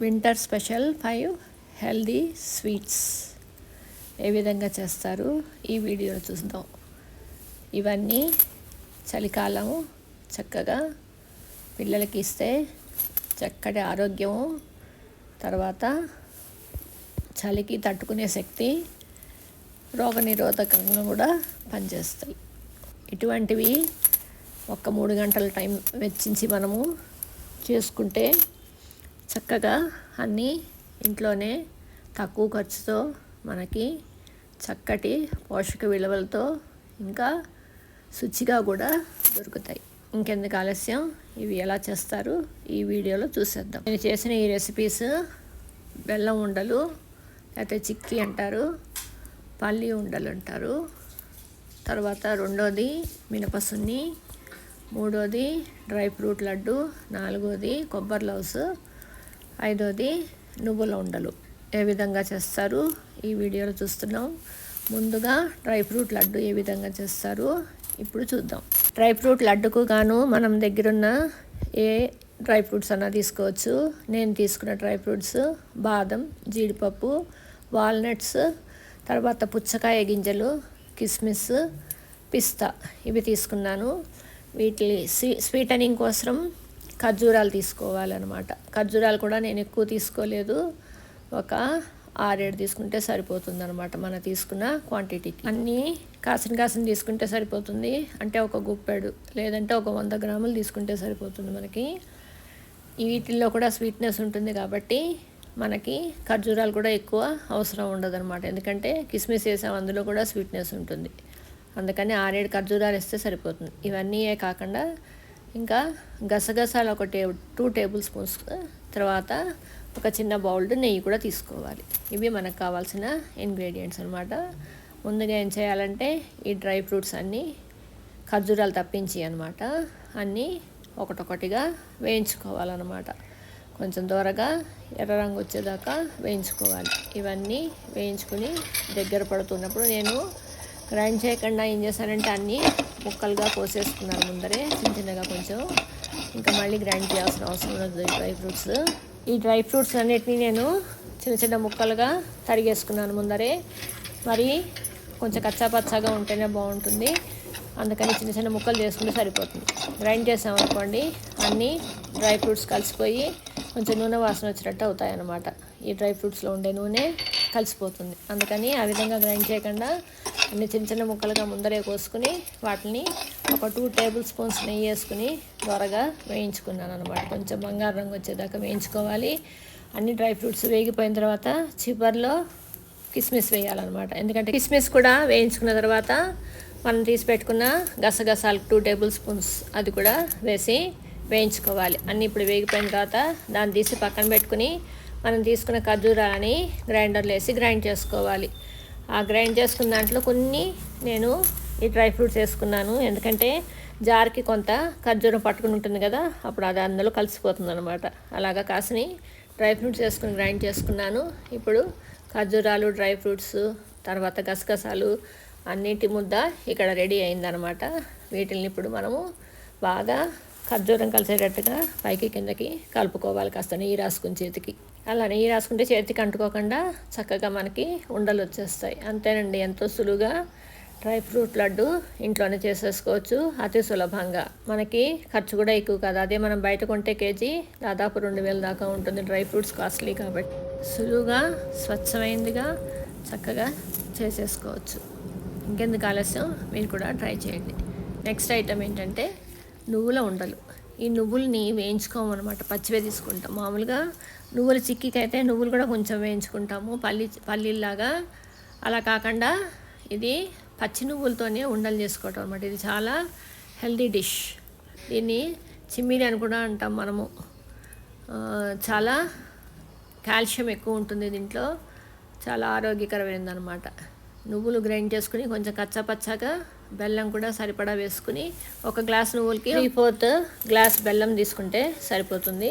Winter special five healthy sweets ఏ విధంగా చేస్తారు ఈ వీడియోలో చూద్దాం. ఇవన్నీ చలికాలం చక్కగా పిల్లలకి ఇస్తే చక్కటి ఆరోగ్యము తర్వాత చలికి తట్టుకునే శక్తి రోగనిరోధకంగా కూడా పనిచేస్తాయి. ఇటువంటివి ఒక మూడు గంటల టైం వెచ్చించి మనము చేసుకుంటే చక్కగా అన్నీ ఇంట్లోనే తక్కువ ఖర్చుతో మనకి చక్కటి పోషక విలువలతో ఇంకా శుచిగా కూడా దొరుకుతాయి. ఇంకెందుకు ఆలస్యం? ఇవి ఎలా చేస్తారు? ఈ వీడియోలో చూసేద్దాం. నేను చేసిన ఈ రెసిపీస్ బెల్లం ఉండలు లేకపోతే చిక్కీ అంటారు పల్లి ఉండలు అంటారు. తర్వాత రెండోది మినపసున్ని మూడోది డ్రై ఫ్రూట్ లడ్డు నాలుగోది కొబ్బరి లవ్స్ ఐదోది నువ్వుల ఉండలు. ఏ విధంగా చేస్తారు? ఈ వీడియోలో చూస్తున్నాం. ముందుగా డ్రై ఫ్రూట్ లడ్డు ఏ విధంగా చేస్తారు? ఇప్పుడు చూద్దాం. డ్రై ఫ్రూట్ లడ్డుకు గాను మనం దగ్గరున్న ఏ డ్రై ఫ్రూట్స్ అన్నా తీసుకోవచ్చు. నేను తీసుకున్న డ్రై ఫ్రూట్స్ బాదం జీడిపప్పు వాల్నట్స్ తర్వాత పుచ్చకాయ గింజలు కిస్మిస్ పిస్తా ఇవి తీసుకున్నాను. వీటి స్వీ స్వీటనింగ్ కోసం ఖర్జూరాలు తీసుకోవాలన్నమాట. ఖర్జూరాలు కూడా నేను ఎక్కువ తీసుకోలేదు. ఒక ఆరేడు తీసుకుంటే సరిపోతుంది అనమాట మనం తీసుకున్న క్వాంటిటీకి అన్నీ కాసిన కాసిన తీసుకుంటే సరిపోతుంది. అంటే ఒక గుప్పెడు లేదంటే ఒక వంద గ్రాములు తీసుకుంటే సరిపోతుంది మనకి. వీటిల్లో కూడా స్వీట్నెస్ ఉంటుంది కాబట్టి మనకి ఖర్జూరాలు కూడా ఎక్కువ అవసరం ఉండదు అనమాట ఎందుకంటే కిస్మిస్ వేసాం అందులో కూడా స్వీట్నెస్ ఉంటుంది. అందుకని ఆరేడు ఖర్జూరాలు వేస్తే సరిపోతుంది. ఇవన్నీ కాకుండా ఇంకా గసగసాలు ఒక టే టూ టేబుల్ స్పూన్స్ తర్వాత ఒక చిన్న బౌల్డ్ నెయ్యి కూడా తీసుకోవాలి. ఇవి మనకు కావాల్సిన ఇంగ్రీడియంట్స్ అనమాట ముందుగా ఏం చేయాలంటే ఈ డ్రై ఫ్రూట్స్ అన్నీ ఖర్జూరాలు తప్పించి అనమాట అన్నీ ఒకటొకటిగా వేయించుకోవాలన్నమాట. కొంచెం దూరగా ఎర్ర రంగు వచ్చేదాకా వేయించుకోవాలి. ఇవన్నీ వేయించుకుని దగ్గర పడుతున్నప్పుడు నేను గ్రైండ్ చేయకుండా ఏం చేశానంటే అన్నీ ముక్కలుగా కోసేసుకున్నాను ముందరే చిన్న చిన్నగా కొంచెం. ఇంకా మళ్ళీ గ్రైండ్ చేయాల్సిన అవసరం ఉండదు డ్రై ఫ్రూట్స్. ఈ డ్రై ఫ్రూట్స్ అన్నిటినీ నేను చిన్న చిన్న ముక్కలుగా తరిగేసుకున్నాను ముందరే. మరి కొంచెం కచ్చాపచ్చాగా ఉంటేనే బాగుంటుంది. అందుకని చిన్న చిన్న ముక్కలు చేసుకుంటే సరిపోతుంది. గ్రైండ్ చేసామనుకోండి అన్నీ డ్రై ఫ్రూట్స్ కలిసిపోయి కొంచెం నూనె వాసన వచ్చినట్టు అవుతాయి అన్నమాట ఈ డ్రై ఫ్రూట్స్లో ఉండే నూనె కలిసిపోతుంది. అందుకని ఆ విధంగా గ్రైండ్ చేయకుండా అన్ని చిన్న చిన్న ముక్కలుగా ముందరే కోసుకుని వాటిని ఒక టూ టేబుల్ స్పూన్స్ నెయ్యి వేసుకుని త్వరగా వేయించుకున్నాను అనమాట కొంచెం బంగారు రంగు వచ్చేదాకా వేయించుకోవాలి. అన్ని డ్రై ఫ్రూట్స్ వేగిపోయిన తర్వాత చివరిలో కిస్మిస్ వేయాలన్నమాట. ఎందుకంటే కిస్మిస్ కూడా వేయించుకున్న తర్వాత మనం తీసి పెట్టుకున్న గసగసాలు టూ టేబుల్ స్పూన్స్ అది కూడా వేసి వేయించుకోవాలి. అన్నీ ఇప్పుడు వేగిపోయిన తర్వాత దాన్ని తీసి పక్కన పెట్టుకుని మనం తీసుకున్న ఖర్జూరాలని గ్రైండర్లో వేసి గ్రైండ్ చేసుకోవాలి. ఆ గ్రైండ్ చేసుకున్న దాంట్లో కొన్ని నేను ఈ డ్రై ఫ్రూట్స్ వేసుకున్నాను. ఎందుకంటే జార్కి కొంత ఖర్జూరం పట్టుకుని ఉంటుంది కదా అప్పుడు అది అందులో కలిసిపోతుంది అనమాట అలాగా కాసిని డ్రై ఫ్రూట్స్ వేసుకుని గ్రైండ్ చేసుకున్నాను. ఇప్పుడు ఖర్జూరాలు డ్రై ఫ్రూట్స్ తర్వాత గసగసాలు అన్నిటి ముద్ద ఇక్కడ రెడీ అయిందనమాట వీటిని ఇప్పుడు మనము బాగా ఖర్జూరం కలిసేటట్టుగా పైకి కిందకి కలుపుకోవాలి కాస్త నెయ్యి రాసుకుని చేతికి. అలా నెయ్యి రాసుకుంటే చేతికి అంటుకోకుండా చక్కగా మనకి ఉండలు వచ్చేస్తాయి. అంతేనండి ఎంతో సులువుగా డ్రై ఫ్రూట్ లడ్డు ఇంట్లోనే చేసేసుకోవచ్చు అతి సులభంగా. మనకి ఖర్చు కూడా ఎక్కువ కాదు. అదే మనం బయట కొంటే కేజీ దాదాపు రెండు వేల దాకా ఉంటుంది డ్రై ఫ్రూట్స్ కాస్ట్లీ కాబట్టి. సులువుగా స్వచ్ఛమైందిగా చక్కగా చేసేసుకోవచ్చు. ఇంకెందుకు ఆలస్యం? మీరు కూడా ట్రై చేయండి. నెక్స్ట్ ఐటమ్ ఏంటంటే నువ్వుల ఉండలు. ఈ నువ్వుల్ని వేయించుకోమన్నమాట. పచ్చివే తీసుకుంటాం. మామూలుగా నువ్వుల చిక్కికైతే అయితే నువ్వులు కూడా కొంచెం వేయించుకుంటాము. పల్లి పల్లీలాగా అలా కాకుండా ఇది పచ్చి నువ్వులతోనే ఉండలు చేసుకోవటం అనమాట ఇది చాలా హెల్దీ డిష్. దీన్ని చిమ్మిడి అని కూడా అంటాం మనము. చాలా కాల్షియం ఎక్కువ ఉంటుంది దీంట్లో. చాలా ఆరోగ్యకరమైనది అనమాట నువ్వులు గ్రైండ్ చేసుకుని కొంచెం కచ్చపచ్చగా బెల్లం కూడా సరిపడా వేసుకుని ఒక గ్లాస్ నువ్వులకి త్రీ ఫోర్త్ గ్లాస్ బెల్లం తీసుకుంటే సరిపోతుంది.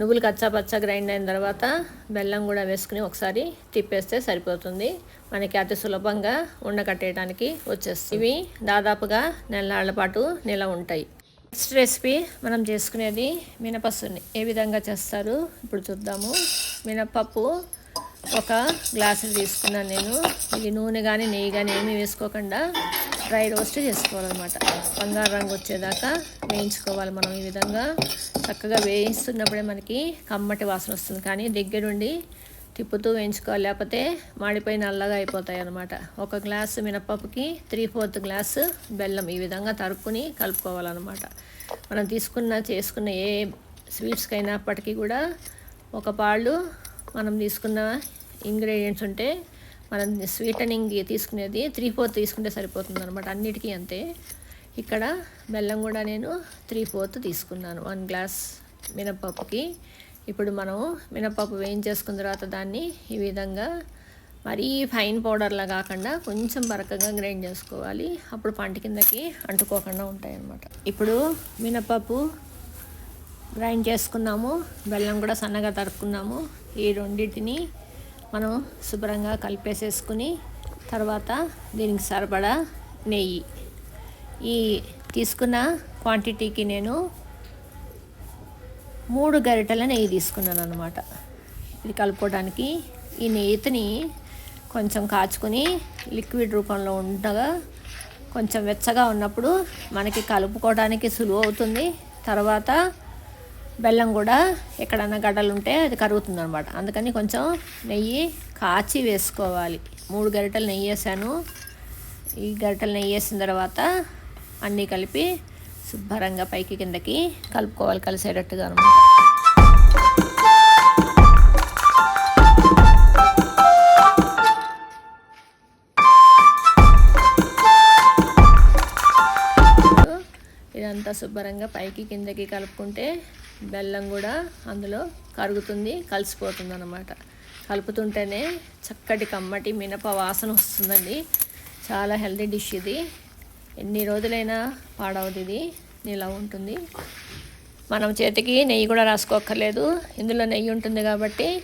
నువ్వులు కచ్చాపచ్చా గ్రైండ్ అయిన తర్వాత బెల్లం కూడా వేసుకుని ఒకసారి తిప్పేస్తే సరిపోతుంది. మనకి అతి సులభంగా ఉండకట్టేయడానికి వచ్చేస్తుంది. ఇవి దాదాపుగా నెలనాళ్ళ పాటు నిల ఉంటాయి. నెక్స్ట్ రెసిపీ మనం చేసుకునేది మినపసుని ఏ విధంగా చేస్తారు? ఇప్పుడు చూద్దాము. మినపప్పు ఒక గ్లాసు తీసుకున్నాను నేను. ఇది నూనె కానీ నెయ్యి కానీ ఏమీ వేసుకోకుండా డ్రై రోస్ట్ చేసుకోవాలన్నమాట. బంగారు రంగు వచ్చేదాకా వేయించుకోవాలి మనం ఈ విధంగా. చక్కగా వేయిస్తున్నప్పుడే మనకి కమ్మటి వాసన వస్తుంది. కానీ దగ్గరుండి తిప్పుతూ వేయించుకోవాలి. లేకపోతే మాడిపోయి నల్లగా అయిపోతాయి అన్నమాట. ఒక గ్లాసు మినపప్పుకి త్రీ ఫోర్త్ గ్లాసు బెల్లం ఈ విధంగా తరుక్కుని కలుపుకోవాలన్నమాట. మనం తీసుకున్న చేసుకున్న ఏ స్వీట్స్కి అయినప్పటికీ కూడా ఒక పాళ్ళు మనం తీసుకున్న ఇంగ్రీడియంట్స్ ఉంటే మనం స్వీటనింగ్ తీసుకునేది త్రీ ఫోర్త్ తీసుకుంటే సరిపోతుంది అనమాట అన్నిటికీ అంతే. ఇక్కడ బెల్లం కూడా నేను త్రీ ఫోర్త్ తీసుకున్నాను వన్ గ్లాస్ మినపప్పుకి ఇప్పుడు మనం మినపప్పు వేయించేసుకున్న తర్వాత దాన్ని ఈ విధంగా మరీ ఫైన్ పౌడర్లా కాకుండా కొంచెం బరకగా గ్రైండ్ చేసుకోవాలి. అప్పుడు పంట కిందకి అంటుకోకుండా ఉంటాయన్నమాట. ఇప్పుడు మినపప్పు గ్రైండ్ చేసుకున్నాము బెల్లం కూడా సన్నగా తరుక్కున్నాము. ఈ రెండింటిని మనం శుభ్రంగా కలిపేసేసుకుని తర్వాత దీనికి సరిపడా నెయ్యి. ఈ తీసుకున్న క్వాంటిటీకి నేను మూడు గరిటెల నెయ్యి తీసుకున్నాను అనమాట ఇది కలుపుకోవడానికి ఈ నెయ్యిని కొంచెం కాచుకొని లిక్విడ్ రూపంలో ఉండగా కొంచెం వెచ్చగా ఉన్నప్పుడు మనకి కలుపుకోవడానికి సులువు అవుతుంది. తర్వాత బెల్లం కూడా ఎక్కడన్నా గడ్డలు ఉంటే అది కరుగుతుంది అనమాట అందుకని కొంచెం నెయ్యి కాచి వేసుకోవాలి. మూడు గరిటెలు నెయ్యి వేసాను. ఈ గరిటెలు నెయ్యి వేసిన తర్వాత అన్నీ కలిపి శుభ్రంగా పైకి కిందకి కలుపుకోవాలి కలిసేటట్టుగా అనమాట ఇదంతా శుభ్రంగా పైకి కిందకి కలుపుకుంటే బెల్లం కూడా అందులో కరుగుతుంది కలిసిపోతుంది అనమాట కలుపుతుంటేనే చక్కటి కమ్మటి మినప వాసన వస్తుందండి. చాలా హెల్తీ డిష్ ఇది. ఎన్ని రోజులైనా పాడవదు ఇది. ఇలా ఉంటుంది. మనం చేతికి నెయ్యి కూడా రాసుకోక్కర్లేదు. ఇందులో నెయ్యి ఉంటుంది కాబట్టి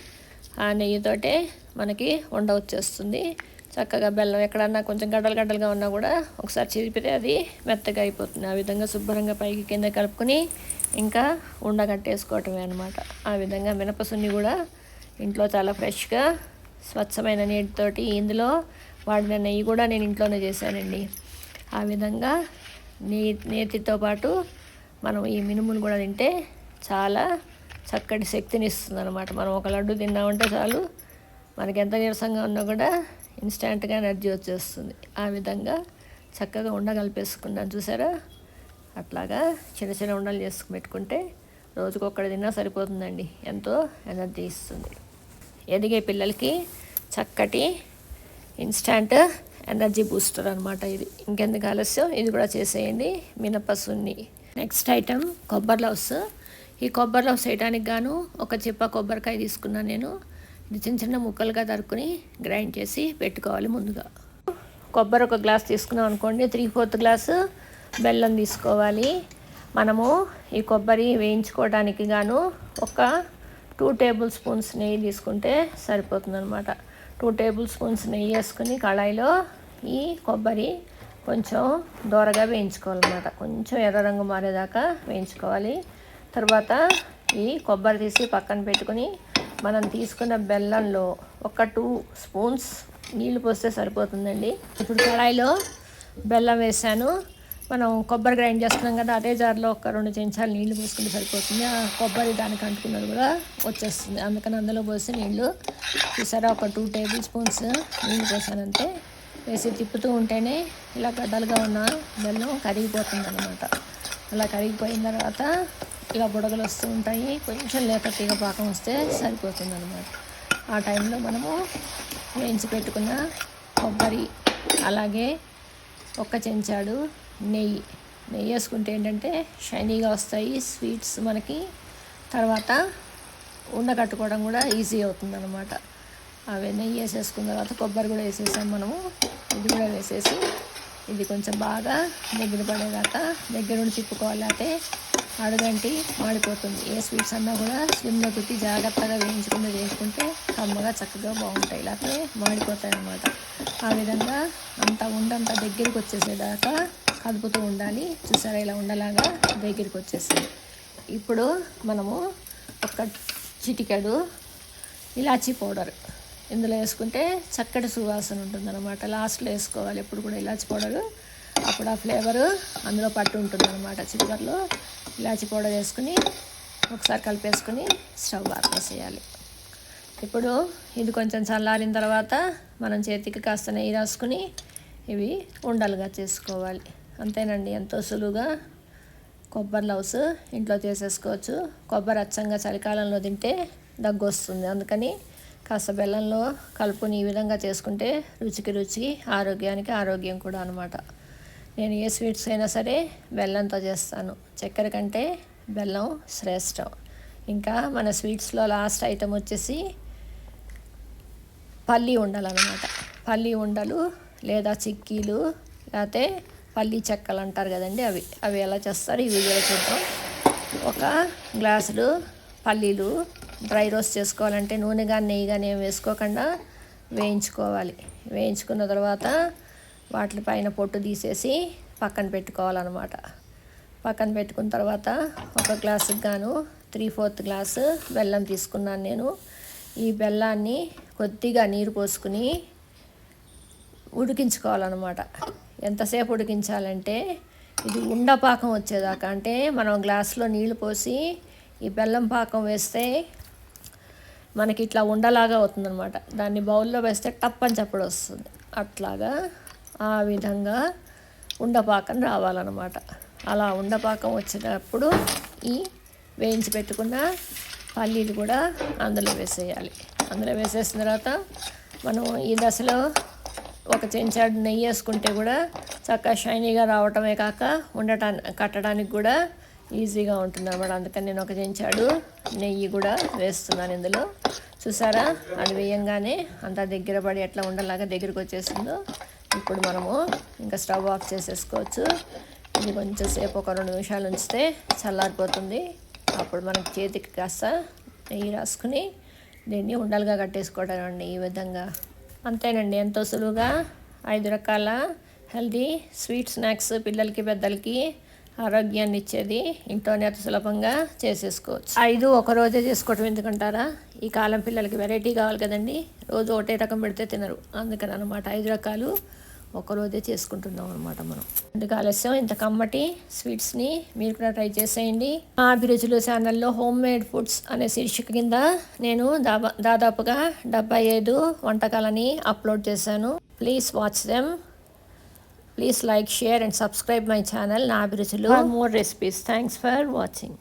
ఆ నెయ్యితోటే మనకి వండ వచ్చేస్తుంది. చక్కగా బెల్లం ఎక్కడన్నా కొంచెం గడ్డలు గడ్డలుగా ఉన్నా కూడా ఒకసారి చిరిపితే అది మెత్తగా అయిపోతుంది. ఆ విధంగా శుభ్రంగా పైకి కింద కలుపుకొని ఇంకా ఉండగట్టేసుకోవటమే అనమాట ఆ విధంగా మినపసున్ని కూడా ఇంట్లో చాలా ఫ్రెష్గా స్వచ్ఛమైన నీటితోటి ఇందులో వాడిన నెయ్యి కూడా నేను ఇంట్లోనే చేశానండి. ఆ విధంగా నీ నేతితో పాటు మనం ఈ మినుములు కూడా తింటే చాలా చక్కటి శక్తిని ఇస్తుంది అనమాట మనం ఒక లడ్డు తిన్నామంటే చాలు మనకి ఎంత నీరసంగా ఉన్నా కూడా ఇన్స్టెంట్గా ఎనర్జీ వచ్చేస్తుంది. ఆ విధంగా చక్కగా ఉండగలిపేసుకున్నాను చూసారా? అట్లాగా చిన్న చిన్న ఉండలు చేసుకు పెట్టుకుంటే రోజుకొక్కడ తిన్నా సరిపోతుందండి. ఎంతో ఎనర్జీ ఇస్తుంది. ఎదిగే పిల్లలకి చక్కటి ఇన్స్టాంట్ ఎనర్జీ బూస్టర్ అనమాట ఇది. ఇంకెందుకు ఆలస్యం? ఇది కూడా చేసేయండి. మినపసున్ని నెక్స్ట్ ఐటెం కొబ్బరి లవ్స్. ఈ కొబ్బరి లవ్స్ వేయడానికి గాను ఒక చిప్ప కొబ్బరికాయ తీసుకున్నాను నేను. ఇది చిన్న చిన్న ముక్కలుగా తరుక్కుని గ్రైండ్ చేసి పెట్టుకోవాలి ముందుగా. కొబ్బరి ఒక గ్లాస్ తీసుకున్నాం అనుకోండి. త్రీ ఫోర్త్ గ్లాసు బెల్లం తీసుకోవాలి. మనము ఈ కొబ్బరి వేయించుకోవడానికి గాను ఒక టూ టేబుల్ స్పూన్స్ నెయ్యి తీసుకుంటే సరిపోతుంది అనమాట టూ టేబుల్ స్పూన్స్ నెయ్యి వేసుకుని కళాయిలో ఈ కొబ్బరి కొంచెం దోరగా వేయించుకోవాలన్నమాట. కొంచెం ఎర్ర రంగు మారేదాకా వేయించుకోవాలి. తర్వాత ఈ కొబ్బరి తీసి పక్కన పెట్టుకుని మనం తీసుకున్న బెల్లంలో ఒక టూ స్పూన్స్ నీళ్ళు పోస్తే సరిపోతుందండి. ఇప్పుడు కళాయిలో బెల్లం వేసాను. మనం కొబ్బరి గ్రైండ్ చేస్తున్నాం కదా అదే జార్లో ఒక రెండు చెంచాలు నీళ్ళు పోసుకుంటే సరిపోతుంది. ఆ కొబ్బరి దానికి అంటుకున్నది కూడా వచ్చేస్తుంది. అందుకని అందులో పోసి నీళ్ళు చూసారా ఒక టూ టేబుల్ స్పూన్స్ నీళ్ళు పోసానంటే వేసి తిప్పుతూ ఉంటేనే ఇలా గడ్డలుగా ఉన్న బెల్లం కరిగిపోతుంది అనమాట అలా కరిగిపోయిన తర్వాత ఇలా బుడగలు వస్తూ ఉంటాయి. కొంచెం లేత తీగ పాకం వస్తే సరిపోతుంది అనమాట ఆ టైంలో మనము వేయించి పెట్టుకున్న కొబ్బరి అలాగే ఒక్క చెంచాడు నెయ్యి. నెయ్యి వేసుకుంటే ఏంటంటే షైనీగా వస్తాయి స్వీట్స్ మనకి. తర్వాత ఉండకట్టుకోవడం కూడా ఈజీ అవుతుంది అనమాట అవి నెయ్యి వేసేసుకున్న తర్వాత కొబ్బరి కూడా వేసేసాం మనము. ఇది కూడా వేసేసి ఇది కొంచెం బాగా దగ్గర పడేదాకా దగ్గర నుండి తిప్పుకోవాలి. అయితే అడుగంటి మాడిపోతుంది. ఏ స్వీట్స్ అన్నా కూడా స్లిమ్లో పెట్టి జాగ్రత్తగా వేయించుకుని చేసుకుంటే కమ్మగా చక్కగా బాగుంటాయి. లేకపోతే మాడిపోతాయి అన్నమాట ఆ విధంగా అంత ఉండంత దగ్గరికి వచ్చేసేదాకా కలుపుతూ ఉండాలి. చూసారా ఇలా ఉండలాగా దగ్గరికి వచ్చేసింది. ఇప్పుడు మనము ఒక చిటికెడు ఇలాచీ పౌడర్. ఇందులో వేసుకుంటే చక్కటి సువాసన ఉంటుందన్నమాట. లాస్ట్లో వేసుకోవాలి. ఎప్పుడు కూడా ఇలాచీ పౌడరు. అప్పుడు ఆ ఫ్లేవరు అందులో పట్టు ఉంటుందన్నమాట. చివరిలో ఇలాచీ పౌడర్ వేసుకుని ఒకసారి కలిపేసుకుని స్టవ్ ఆపేసేయాలి. ఇప్పుడు ఇది కొంచెం చల్లారిన తర్వాత మనం చేతికి కాస్త నెయ్యి రాసుకుని ఇవి ఉండలుగా చేసుకోవాలి. అంతేనండి. ఎంతో సులువుగా కొబ్బరి లవ్స్ ఇంట్లో చేసేసుకోవచ్చు. కొబ్బరి అచ్చంగా చలికాలంలో తింటే దగ్గు వస్తుంది అందుకని కాస్త బెల్లంలో కలుపుని ఈ విధంగా చేసుకుంటే రుచికి రుచి ఆరోగ్యానికి ఆరోగ్యం కూడా అనమాట నేను ఏ స్వీట్స్ అయినా సరే బెల్లంతో చేస్తాను. చక్కెర కంటే బెల్లం శ్రేష్టం. ఇంకా మన స్వీట్స్లో లాస్ట్ ఐటమ్ వచ్చేసి పల్లి ఉండలు అనమాట పల్లి ఉండలు లేదా చిక్కీలు లేకపోతే పల్లీ చెక్కలు అంటారు కదండి అవి. అవి ఎలా చేస్తారు? ఈ వీడియోలో చూద్దాం. ఒక గ్లాసులు పల్లీలు డ్రై రోస్ట్ చేసుకోవాలంటే నూనె కానీ నెయ్యి కానీ ఏం వేసుకోకుండా వేయించుకోవాలి. వేయించుకున్న తర్వాత వాటి పైన పొట్టు తీసేసి పక్కన పెట్టుకోవాలన్నమాట. పక్కన పెట్టుకున్న తర్వాత ఒక గ్లాసుకి గాను త్రీ ఫోర్త్ గ్లాసు బెల్లం తీసుకున్నాను నేను. ఈ బెల్లాన్ని కొద్దిగా నీరు పోసుకుని ఉడికించుకోవాలన్నమాట. ఎంతసేపు ఉడికించాలంటే ఇది ఉండపాకం వచ్చేదాకా. అంటే మనం గ్లాసులో నీళ్ళు పోసి ఈ బెల్లం పాకం వేస్తే మనకి ఇట్లా ఉండలాగా అవుతుందన్నమాట. దాన్ని బౌల్లో వేస్తే టప్ అని చప్పుడు వస్తుంది. అట్లాగా ఆ విధంగా ఉండపాకం రావాలన్నమాట. అలా ఉండపాకం వచ్చినప్పుడు ఈ వేయించి పెట్టుకున్న పల్లీలు కూడా అందులో వేసేయాలి. అందులో వేసేసిన తర్వాత మనం ఈ దశలో ఒక చెంచాడు నెయ్యి వేసుకుంటే కూడా చక్కగా షైనీగా రావటమే కాక ఉండటానికి కట్టడానికి కూడా ఈజీగా ఉంటుంది అనమాట అందుకని నేను ఒక చెంచాడు నెయ్యి కూడా వేస్తున్నాను ఇందులో. చూసారా? అది వేయంగానే అంతా దగ్గర పడి ఎట్లా ఉండలాగా దగ్గరికి వచ్చేసిందో ఇప్పుడు మనము ఇంకా స్టవ్ ఆఫ్ చేసేసుకోవచ్చు. ఇది కొంచెం సేపు ఒక రెండు నిమిషాలు ఉంచితే చల్లారిపోతుంది. అప్పుడు మనకి చేతికి కాస్త నెయ్యి రాసుకుని దీన్ని ఉండలుగా కట్టేసుకోవడం అండి ఈ విధంగా. అంతేనండి. ఎంతో సులువుగా ఐదు రకాల హెల్దీ స్వీట్ స్నాక్స్ పిల్లలకి పెద్దలకి ఆరోగ్యాన్ని ఇచ్చేది ఇంట్లోనే అతి సులభంగా చేసేసుకోవచ్చు. ఐదు ఒక రోజే చేసుకోవటం ఎందుకంటారా? ఈ కాలం పిల్లలకి వెరైటీ కావాలి కదండి. రోజు ఒకటే రకం పెడితే తినరు. అందుకని అనమాట ఐదు రకాలు ఒకరోజే చేసుకుంటున్నాం అనమాట మనం. ఎందుకు ఆలస్యం ఇంత కమ్మటి స్వీట్స్ని మీరు కూడా ట్రై చేసేయండి. మా అభిరుచులు ఛానల్లో హోమ్ మేడ్ ఫుడ్స్ అనే శీర్షిక కింద నేను దాదాపుగా డెబ్బై ఐదు వంటకాలని అప్లోడ్ చేశాను. Please watch them please like share and subscribe my channel నా అభిరుచులు more recipes thanks for watching.